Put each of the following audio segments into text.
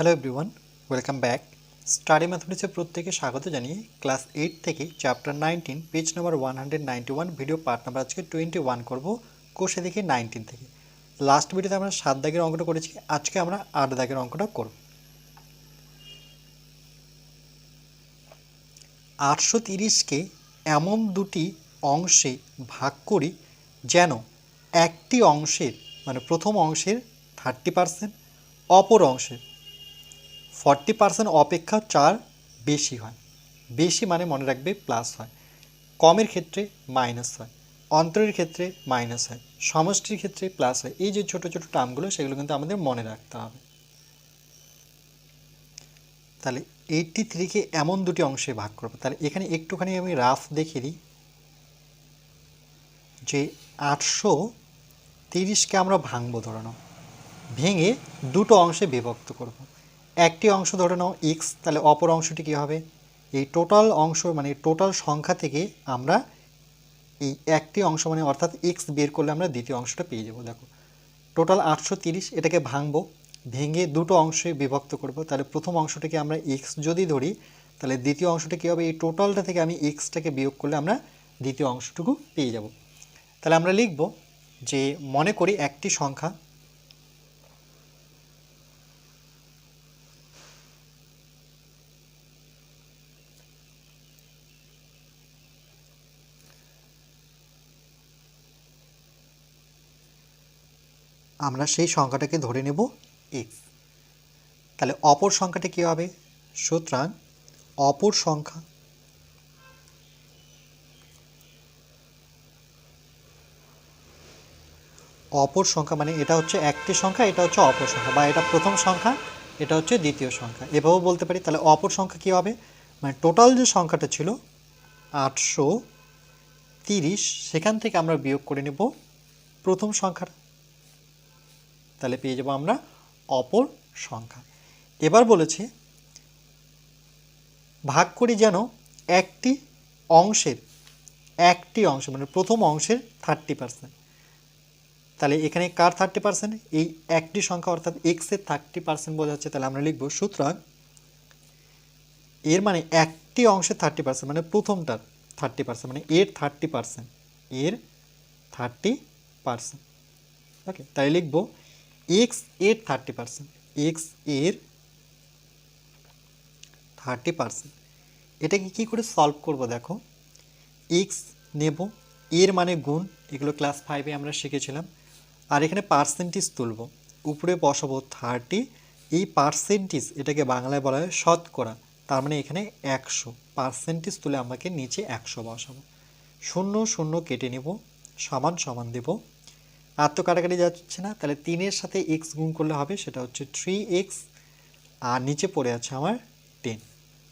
Hello everyone welcome back study ম্যাথমেটিক্সের প্রত্যেকে স্বাগত জানিয়ে ক্লাস এইট থেকে chapter nineteen page number one hundred ninety one video part number আজকে twenty one করব কোষে দেখে নাইনটিন থেকে লাস্ট ভিডিওতে আমরা সাত দাগের অঙ্কটা করেছি, আজকে আমরা আট দাগের অঙ্কটা করব। আটশো তিরিশকে এমন দুটি অংশে ভাগ করি যেন একটি অংশের মানে প্রথম অংশের থার্টি পার্সেন্ট অপর অংশের ফর্টি পার্সেন্ট অপেক্ষা চার বেশি হয়। বেশি মানে মনে রাখবে প্লাস হয়। কমের ক্ষেত্রে মাইনাস হয়। অন্তরের ক্ষেত্রে মাইনাস হয়। সমষ্টির ক্ষেত্রে প্লাস হয়। এই যে ছোট ছোট টার্মগুলো, সেগুলো কিন্তু আমাদের মনে রাখতে হবে। তাহলে এইটটি থ্রিকে এমন দুটি অংশে ভাগ করব। তাহলে এখানে একটুখানি আমি রাফ দেখে দিই। যে আটশো তিরিশকে আমরা ভাঙবো ধরে নাও। ভেঙে দুটো অংশে বিভক্ত করব। একটি অংশ ধরে নাও এক্স তাহলে অপর অংশটি কী হবে? এই টোটাল অংশ মানে টোটাল সংখ্যা থেকে আমরা এই একটি অংশ মানে অর্থাৎ এক্স বের করলে আমরা দ্বিতীয় অংশটা পেয়ে যাব, দেখো। টোটাল আটশো এটাকে ভাঙবো, ভেঙে দুটো অংশে বিভক্ত করব, তাহলে প্রথম অংশটাকে আমরা এক্স যদি ধরি, তাহলে দ্বিতীয় অংশটা কী হবে? এই টোটালটা থেকে আমি এক্সটাকে বিয়োগ করলে আমরা দ্বিতীয় অংশটুকু পেয়ে যাব। তাহলে আমরা লিখব যে, মনে করি একটি সংখ্যা আমরা সেই সংখ্যাটাকে ধরে নেব এক্স তাহলে অপর সংখ্যাটা কী হবে? সুতরাং অপর সংখ্যা অপর সংখ্যা মানে এটা হচ্ছে একটি সংখ্যা, এটা হচ্ছে অপর সংখ্যা, বা এটা প্রথম সংখ্যা, এটা হচ্ছে দ্বিতীয় সংখ্যা। এভাবেও বলতে পারি। তাহলে অপর সংখ্যা কী হবে? মানে টোটাল যে সংখ্যাটা ছিল, আটশো তিরিশ, সেখান থেকে আমরা বিয়োগ করে নেব প্রথম সংখ্যাটা তাহলে পেয়ে যাব আমরা অপর সংখ্যা। এবার বলেছে, ভাগ করি যেন একটি অংশের, একটি অংশ মানে প্রথম অংশের থার্টি পার্সেন্ট তাহলে এখানে কার থার্টি পার্সেন্ট এই একটি সংখ্যা অর্থাৎ এক্সের থার্টি পার্সেন্ট বোঝাচ্ছে, তাহলে আমরা লিখব, সুতরাং এর মানে একটি অংশের থার্টি পার্সেন্ট মানে প্রথমটার থার্টি পার্সেন্ট মানে এর থার্টি পার্সেন্ট এর থার্টি পার্সেন্ট ওকে তাই লিখব এক্সের থার্টি পার্সেন্ট এক্সের থার্টি পার্সেন্ট এটাকে কী করে সলভ করব দেখো? এক্স নেব, এর মানে গুণ, এগুলো ক্লাস ফাইভে আমরা শিখেছিলাম। আর এখানে পার্সেন্টেজ তুলব, উপরে বসাবো থার্টি এই পার্সেন্টেজ এটাকে বাংলায় বলা হয় শতকরা, তার মানে এখানে একশো। পার্সেন্টেজ তুলে আমাকে নিচে একশো বসাবো। শূন্য শূন্য কেটে নেব, সমান সমান দেব। আর তো কাটাকাটি যাচ্ছে না, তাহলে তিনের সাথে এক্স গুণ করলে হবে সেটা হচ্ছে থ্রি এক্স আর নিচে পড়ে আছে আমার টেন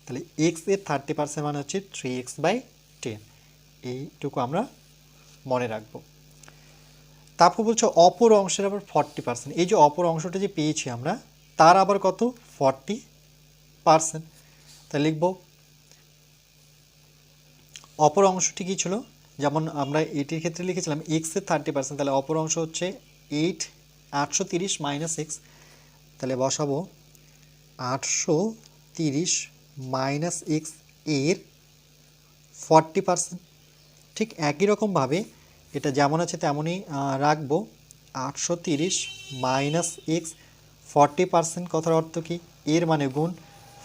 তাহলে এক্সের থার্টি পার্সেন্ট মানে হচ্ছে থ্রি এক্স বাই টেন এইটুকু আমরা মনে রাখব। তারপর বলছে অপর অংশের আবার ফর্টি পার্সেন্ট এই যে অপর অংশটা যে পেয়েছি আমরা, তার আবার কত? ফর্টি পার্সেন্ট তাই লিখব, অপর অংশটি কী ছিল? যেমন আমরা এটির ক্ষেত্রে লিখেছিলাম এক্সের থার্টি পার্সেন্ট তাহলে অপর অংশ হচ্ছে এইট আটশো তিরিশ মাইনাস এক্স তাহলে বসাবো আটশো তিরিশ মাইনাস এক্সের ফর্টি পার্সেন্ট ঠিক একই রকমভাবে এটা যেমন আছে তেমনই রাখব আটশো তিরিশ মাইনাস এক্স ফর্টি পার্সেন্ট কথার অর্থ কী? এর মানে গুণ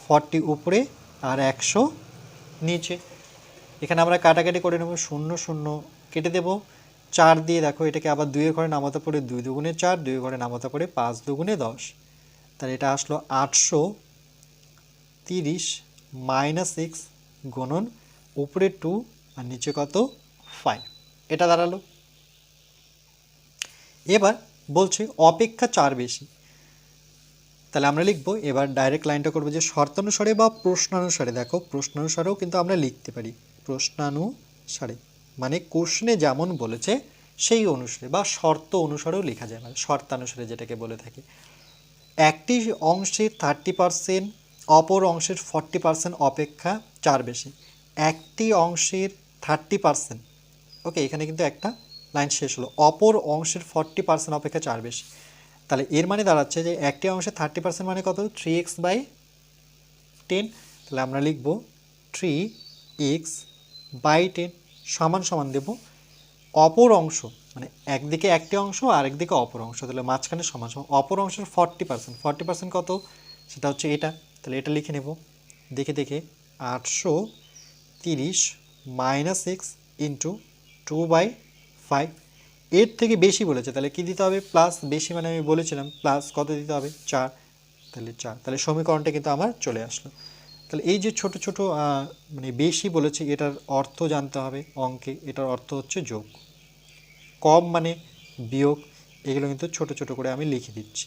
ফর্টি উপরে আর একশো নিচে। এখানে আমরা কাটাকাটি করে নেব শূন্য শূন্য কেটে দেব। চার দিয়ে দেখো, এটাকে আবার দুইয়ের ঘরে নামাতে পড়ে দুই দুগুণে চার দুই ঘরে নামাতে পড়ে পাঁচ দুগুণে দশ। তাহলে এটা আসলো আটশো তিরিশ মাইনাস এক্স গুণন উপরে টু আর নিচে কত ফাইভ এটা দাঁড়াল। এবার বলছে অপেক্ষা চার বেশি। তাহলে আমরা লিখব, এবার ডাইরেক্ট লাইনটা করব যে শর্তানুসারে বা প্রশ্নানুসারে। দেখো, প্রশ্নানুসারেও কিন্তু আমরা লিখতে পারি। প্রশ্নানুসারে। মানে কোশ্চেনে যেমন বলেছে, সেই অনুসারে বা শর্ত অনুসারেও লেখা যায় মানে শর্তানুসারে যেটাকে বলে থাকি। একটি অংশের থার্টি পার্সেন্ট অপর অংশের ফর্টি পার্সেন্ট অপেক্ষা চার বেশি। একটি অংশের থার্টি পার্সেন্ট ওকে, এখানে কিন্তু একটা লাইন শেষ হলো। অপর অংশের ফর্টি পার্সেন্ট অপেক্ষা চার বেশি। তাহলে এর মানে দাঁড়াচ্ছে যে একটি অংশে থার্টি পার্সেন্ট মানে কত? থ্রি এক্স বাই টেন তাহলে আমরা লিখব থ্রি এক্স বাই টেন সমান সমান দেব অপর অংশ মানে একদিকে একটি অংশ আর একদিকে অপর অংশ। তাহলে মাঝখানে সমান সমান, অপর অংশের ফর্টি পার্সেন্ট ফর্টি পার্সেন্ট কত? সেটা হচ্ছে এটা। তাহলে এটা লিখে নেব। দেখে দেখে আটশো তিরিশ minus six into two by five. এর থেকে বেশি বলেছে, তাহলে কি দিতে হবে? প্লাস বেশি মানে আমি বলেছিলাম, প্লাস কত দিতে হবে? চার। তাহলে চার। তাহলে সমীকরণটা কিন্তু আমার চলে আসলো। তাহলে এই যে ছোট ছোট মানে বেশি বলেছে, এটার অর্থ জানতে হবে অঙ্কে। এটার অর্থ হচ্ছে যোগ। কম মানে বিয়োগ। এগুলো কিন্তু ছোট ছোট করে আমি লিখে দিচ্ছি।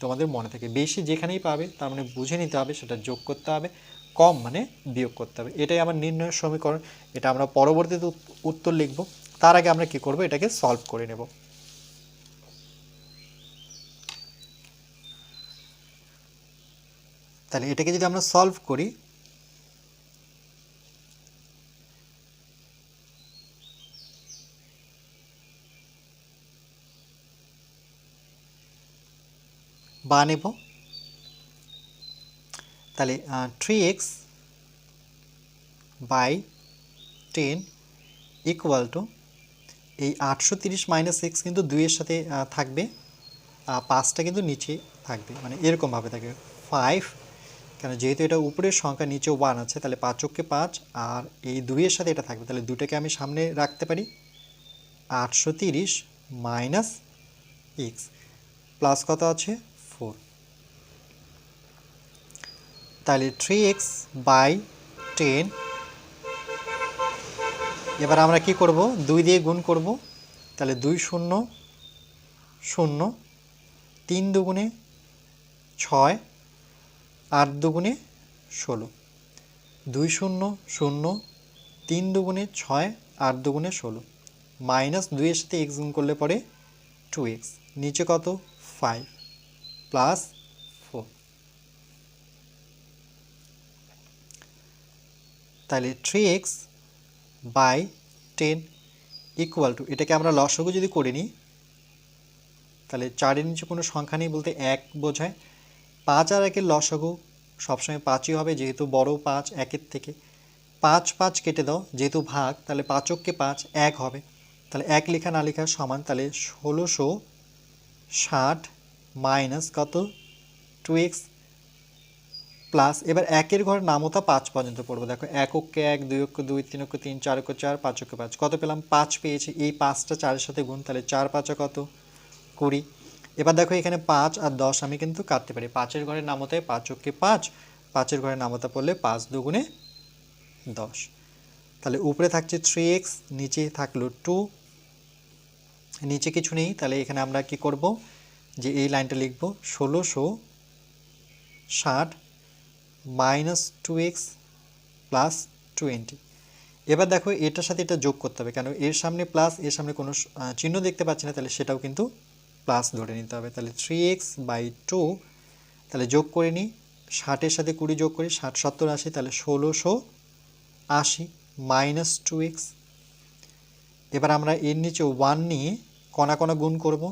তোমাদের মনে থাকে, বেশি যেখানেই পাবে, তার মানে বুঝে নিতে হবে, সেটা যোগ করতে হবে। কম মানে বিয়োগ করতে হবে। এটাই আমার নির্ণয় সমীকরণ। এটা আমরা পরবর্তীতে উত্তর লিখব। তার আগে আমরা কি করব? এটাকে সলভ করে নেব। তাহলে এটাকে যদি আমরা সলভ করি বা নেব তাহলে three X by ten equal to এই আটশো তিরিশ মাইনাস সিক্স কিন্তু দুইয়ের সাথে থাকবে। পাঁচটা কিন্তু নিচে থাকবে। মানে এরকমভাবে থাকবে ফাইভ কেন যেহেতু এটা উপরের সংখ্যা, নিচে ওয়ান আছে, তাহলে পাঁচককে পাঁচ, আর এই দুইয়ের সাথে এটা থাকবে। তাহলে দুটোকে আমি সামনে রাখতে পারি। আটশো তিরিশ মাইনাস এক্স প্লাস কত আছে ফোর তাহলে থ্রি এক্স বাই টেন এবার আমরা কি করব? দুই দিয়ে গুণ করব। তাহলে দুই শূন্য শূন্য, তিন দুগুণে ছয়, আট দুগুণে ষোলো। দুই শূন্য শূন্য, তিন দুগুণে ছয়, আট দুগুণে ষোলো। মাইনাস দুইয়ের সাথে এক্স গুণ করলে পরে টু এক্স নিচে কত? ফাইভ প্লাস ফোর তাহলে three X by ten equal to এটাকে আমরা লসগু যদি করে নিই, তাহলে চারের নিচে কোনো সংখ্যা নেই বলতে এক বোঝায়। পাঁচ আর একের লসগু সবসময় পাঁচই হবে, যেহেতু বড় পাঁচ একের থেকে। পাঁচ পাঁচ কেটে দাও, যেহেতু ভাগ, তাহলে পাঁচককে পাঁচ এক হবে। তাহলে এক লেখা না লেখা সমান, তাহলে ষোলোশো ষাট মাইনাস কত? টু এক্স প্লাস এবার একের ঘর নামতা পাঁচ পর্যন্ত পড়ব। দেখো এক অক্ষে এক, দুই অক্ষ দুই, তিন অক্ষ তিন, চার অক্ষ চার, পাঁচ অক্ষ পাঁচ। কত পেলাম? পাঁচ পেয়েছি। এই পাঁচটা চারের সাথে গুণ, তাহলে চার পাঁচা কত? কুড়ি। এবার দেখো এখানে পাঁচ আর দশ আমি কিন্তু কাটতে পারি। পাঁচের ঘরের নামতায় পাঁচ অক্ষে পাঁচ, পাঁচের ঘরের নামতা পড়লে পাঁচ দুগুণে দশ। তাহলে উপরে থাকছে থ্রি এক্স নিচে থাকল টু নিচে কিছু নেই। তাহলে এখানে আমরা কি করব? যে এই লাইনটা লিখব, ষোলোশো ষাট minus two X plus twenty এবার দেখো, এটার সাথে এটা যোগ করতে হবে, কেন? এর সামনে প্লাস এর সামনে কোনো চিহ্ন দেখতে পাচ্ছি না, তাহলে সেটাও কিন্তু প্লাস ধরে নিতে হবে। তাহলে থ্রি এক্স বাই টু তাহলে যোগ করে নিই। ষাটের সাথে কুড়ি যোগ করি, ষাট, সত্তর আশি, তাহলে ষোলোশো আশি মাইনাস টু এক্স এবার আমরা এর নিচে ওয়ান নিয়ে কণা কণা গুণ করব।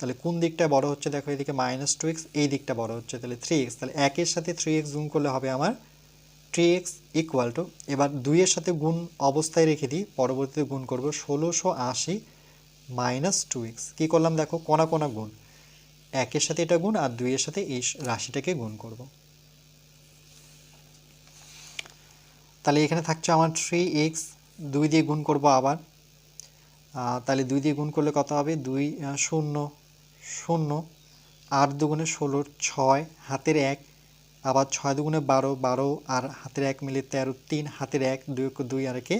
তাহলে কোন দিকটা বড় হচ্ছে? দেখো এদিকে মাইনাস টু এক্স এই দিকটা বড় হচ্ছে। তাহলে থ্রি এক্স তাহলে একের সাথে থ্রি এক্স গুণ করলে হবে আমার থ্রি এক্স ইকুয়াল টু এবার দুইয়ের সাথে গুণ অবস্থায় রেখে দিই, পরবর্তীতে গুণ করব ষোলোশো আশি মাইনাস টু এক্স কী করলাম দেখো? কোনা কোনা গুণ। একের সাথে এটা গুণ আর দুইয়ের সাথে এই রাশিটাকে গুণ করব। তাহলে এখানে থাকছে আমার থ্রি এক্স দুই দিয়ে গুণ করব আবার। তাহলে দুই দিয়ে গুণ করলে কত হবে? দুই শূন্য। শূন্য, আট দুগুণে ষোলো, ছয়, হাতের এক, আবার ছয় দুগুণে বারো বারো আর হাতের এক মিলে তেরো, তিন, হাতের এক, দুই দুই আর একে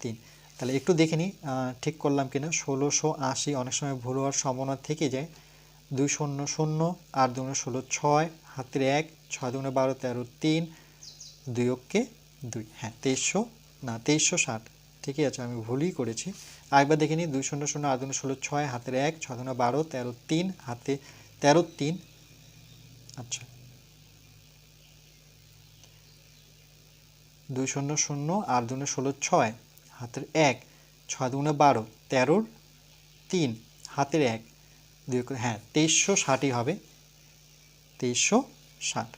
তিন। তাহলে একটু দেখে নিই ঠিক করলাম কিনা? ষোলোশো আশি, অনেক সময় ভুল হওয়ার সম্ভাবনা থেকে যায়। দুই শূন্য শূন্য, আট দুগুণে ষোলো, ছয়, হাতের এক, ছয় দুগুণে বারো, তেরো, তিন, দুই অক্ষে দুই। হ্যাঁ তেইশশো, না, তেইশশো ষাট। ঠিকই আছে, আমি ভুলই করেছি। আরেকবার দেখে নিই, দুই শূন্য শূন্য আট দুগুণে ষোলো ছয়, হাতের এক, ছয় দুগুণে বারো, তেরো তিন, হাতে তেরো তিন। আচ্ছা। দুই শূন্য শূন্য আট দুগুণে ষোলো ছয়, হাতের এক, ছয় দুগুণে বারো তেরোর তিন, হাতের এক। দুই হ্যাঁ তেইশশো ষাটই হবে। তেইশশো ষাট।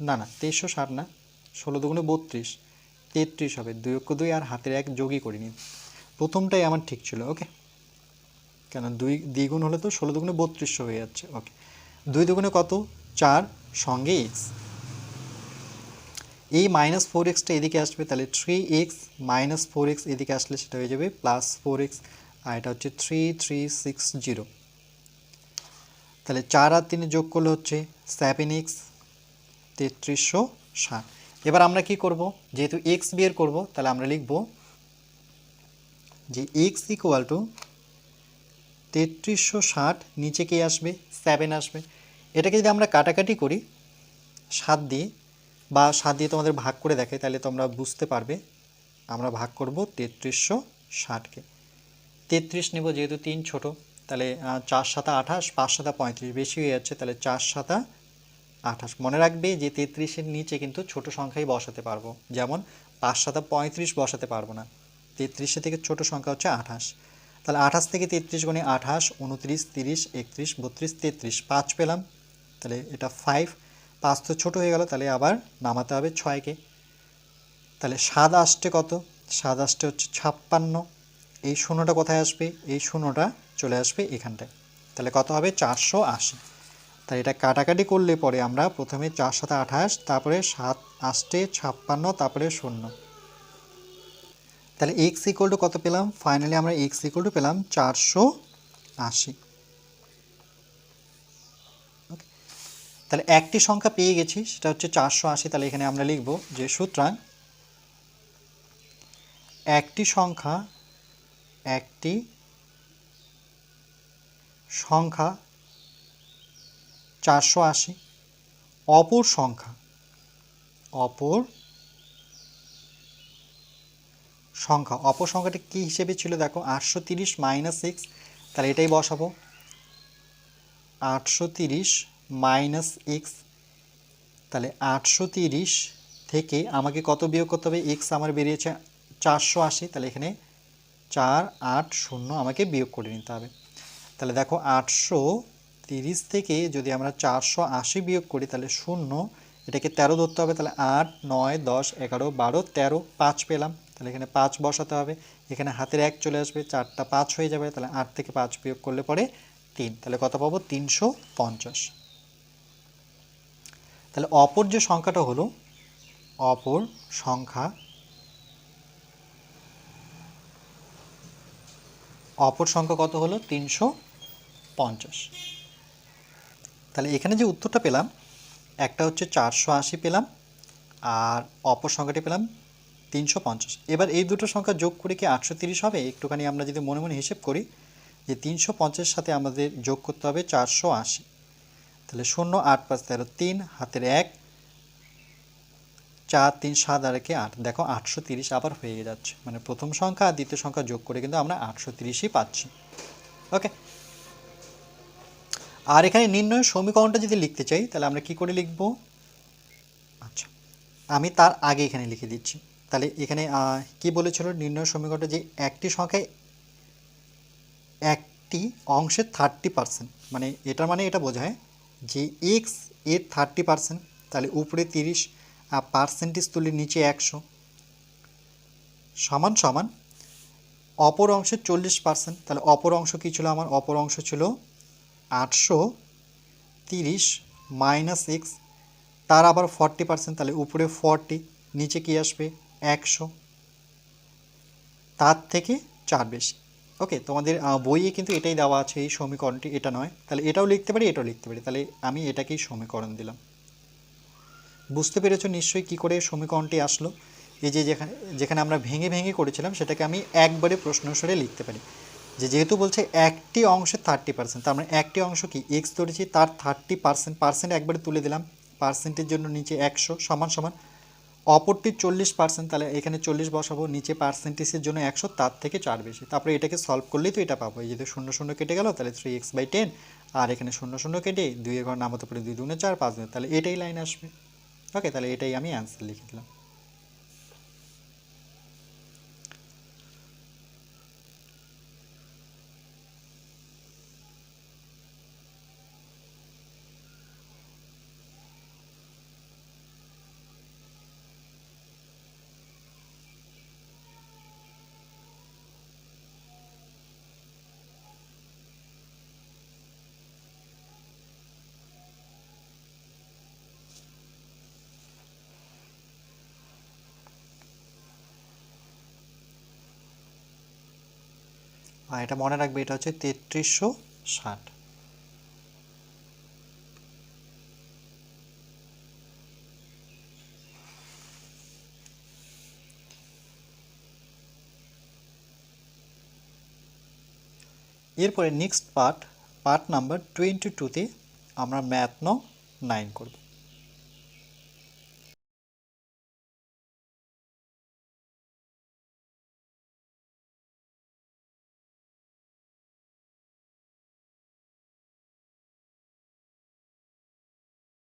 না না, তেইশশো ষাট না, ষোলো দুগুণে বত্রিশ। তেত্রিশ হবে। দুই অক্ষ দুই আর হাতের এক যোগই করিনি প্রথমটাই আমার ঠিক ছিল, ওকে? কেন দুই দ্বিগুণ হলে তো ষোলো দুগুণে বত্রিশশো হয়ে যাচ্ছে, ওকে? দুই দুগুণে কত? চার, সঙ্গে এক্স এই মাইনাস ফোর এক্সটা এদিকে আসবে, তাহলে three X minus four X এদিকে আসলে সেটা হয়ে যাবে প্লাস ফোর এক্স আর এটা হচ্ছে থ্রি থ্রি সিক্স জিরো তাহলে চার আর তিনে যোগ করলে হচ্ছে সেভেন এক্স তেত্রিশশো ষাট। এবার আমরা কি করব? যেহেতু এক্স বের করব, তাহলে আমরা লিখব যে এক্স ইকুয়াল টু তেত্রিশশো ষাট, নিচে কি আসবে? সেভেন আসবে। এটাকে যদি আমরা কাটাকাটি করি, সাত দিয়ে, বা সাত দিয়ে তোমাদের ভাগ করে দেখে, তাহলে তোমরা বুঝতে পারবে, আমরা ভাগ করব তেত্রিশশো ষাটকে তেত্রিশ নেব যেহেতু তিন ছোট, তাহলে চার সাতা আঠাশ, পাঁচ সাতা পঁয়ত্রিশ, বেশি হয়ে যাচ্ছে, তাহলে চার সাতা আঠাশ। মনে রাখবে যে তেত্রিশের নিচে কিন্তু ছোট সংখ্যাই বসাতে পারব। যেমন পাঁচ সাতা পঁয়ত্রিশ বসাতে পারব না। তেত্রিশে থেকে ছোট সংখ্যা হচ্ছে আঠাশ। তাহলে আঠাশ থেকে তেত্রিশ গুণে আঠাশ, উনত্রিশ, তিরিশ, একত্রিশ, বত্রিশ, তেত্রিশ। পাঁচ পেলাম। তাহলে এটা ফাইভ পাঁচ তো ছোটো হয়ে গেল, তাহলে আবার নামাতে হবে ছয়কে। তাহলে সাত আসতে কত? সাত আসতে হচ্ছে ছাপ্পান্ন। এই শূন্যটা কোথায় আসবে? এই শূন্যটা চলে আসবে এখানটায়। তাহলে কত হবে? চারশো আশি। তাহলে এটা কাটাকাটি করলে পরে আমরা প্রথমে চার সাথে আঠাশ, তারপরে সাত, আষ্টে ছাপ্পান্ন, তারপরে শূন্য। তাহলে এক্স ইকুয়াল টু কত পেলাম? ফাইনালি আমরা এক্স ইকুয়াল টু পেলাম চারশো আশি। তাহলে একটি সংখ্যা পেয়ে গেছি, সেটা হচ্ছে চারশো আশি। তাহলে এখানে আমরা লিখব যে সুতরাং একটি সংখ্যা একটি সংখ্যা চারশো আশি। অপর সংখ্যা। অপর সংখ্যা। অপর সংখ্যাটি কী হিসেবে ছিল? দেখো, আটশো তিরিশ মাইনাস সিক্স তাহলে এটাই বসাবো। আটশো তিরিশ মাইনাস এক্স তাহলে আটশো তিরিশ থেকে আমাকে কত বিয়োগ করতে হবে? এক্স আমার বেরিয়েছে চারশো আশি, তাহলে এখানে চার আট শূন্য আমাকে বিয়োগ করে নিতে হবে। তাহলে দেখো, আটশো তিরিশ থেকে যদি আমরা চারশো আশি বিয়োগ করি, তাহলে শূন্য। এটাকে তেরো ধরতে হবে, তাহলে আট, নয়, দশ, এগারো, বারো, তেরো, পাঁচ পেলাম। তাহলে এখানে পাঁচ বসাতে হবে। এখানে হাতের এক চলে আসবে, চারটা পাঁচ হয়ে যাবে, তাহলে আট থেকে পাঁচ বিয়োগ করলে পরে তিন। তাহলে কত পাবো? তিনশো পঞ্চাশ। তাহলে অপর যে সংখ্যাটা হলো, অপর সংখ্যা অপর সংখ্যা কত হলো? তিনশো পঞ্চাশ। তাহলে এখানে যে উত্তরটা পেলাম, একটা হচ্ছে চারশো আশি পেলাম আর অপর সংখ্যাটি পেলাম তিনশো পঞ্চাশ। এবার এই দুটো সংখ্যা যোগ করে কি আটশো তিরিশ হবে? একটুখানি আমরা যদি মনে মনে হিসেব করি যে তিনশো পঞ্চাশের সাথে আমাদের যোগ করতে হবে চারশো আশি। তাহলে শূন্য আট পাঁচ তেরো তিন, হাতের এক, চার, তিন, সাত, আর একে আট। দেখো আটশো তিরিশ আবার হয়ে যাচ্ছে। মানে প্রথম সংখ্যা আর দ্বিতীয় সংখ্যা যোগ করে কিন্তু আমরা আটশো তিরিশই পাচ্ছি। ওকে? আর এখানে নির্ণয় সমীকরণটা যদি লিখতে চাই, তাহলে আমরা কি করে লিখব? আচ্ছা আমি তার আগে এখানে লিখে দিচ্ছি। তাহলে এখানে কি বলেছিল নির্ণয় সমীকরণটা যে একটি সংখ্যায় একটি অংশের থার্টি পার্সেন্ট মানে এটার মানে এটা বোঝায় যে এক্সের থার্টি পার্সেন্ট তাহলে উপরে তিরিশ পার্সেন্টেজ তুলে নিচে একশো সমান সমান অপর অংশের চল্লিশ পার্সেন্ট তাহলে অপর অংশ কী ছিল আমার? অপর অংশ ছিল আটশো তিরিশ মাইনাস এক্স তার আবার ফর্টি পার্সেন্ট তাহলে উপরে ফর্টি নিচে কি আসবে? একশো। তার থেকে চার বেশি। ওকে তোমাদের বইয়ে কিন্তু এটাই দেওয়া আছে, এই সমীকরণটি, এটা নয়। তাহলে এটাও লিখতে পারি, এটাও লিখতে পারি। তাহলে আমি এটাকেই সমীকরণ দিলাম। বুঝতে পেরেছ নিশ্চয়ই কি করে সমীকরণটি আসলো? এই যে যেখানে যেখানে আমরা ভেঙে ভেঙে করেছিলাম, সেটাকে আমি একবারে প্রশ্ন সরে লিখতে পারি। যে যেহেতু বলছে একটি অংশের থার্টি পার্সেন্ট তার মানে একটি অংশ কি? এক্স ধরেছি, তার থার্টি পার্সেন্ট পার্সেন্ট একবারে তুলে দিলাম। পার্সেন্টের জন্য নিচে একশো, সমান সমান। অপরটি চল্লিশ পার্সেন্ট তাহলে এখানে চল্লিশ বসাবো, নিচে পার্সেন্টেজের জন্য একশো, তার থেকে চার বেশি। তারপরে এটাকে সলভ করলেই তো এটা পাবো। যদি শূন্য শূন্য কেটে গেল, তাহলে থ্রি এক্স বাই টেন আর এখানে শূন্য শূন্য কেটে দুই ঘর নামাতে পারে দুই দুগুণে চার, পাঁচ তাহলে এটাই লাইন আসবে। ওকে তাহলে এটাই আমি অ্যান্সার লিখে দিলাম। আর এটা মনে রাখবে, এটা হচ্ছে তেত্রিশশো ষাট। এরপরে next part part number twenty টুতে আমরা ম্যাথ নাইন করব।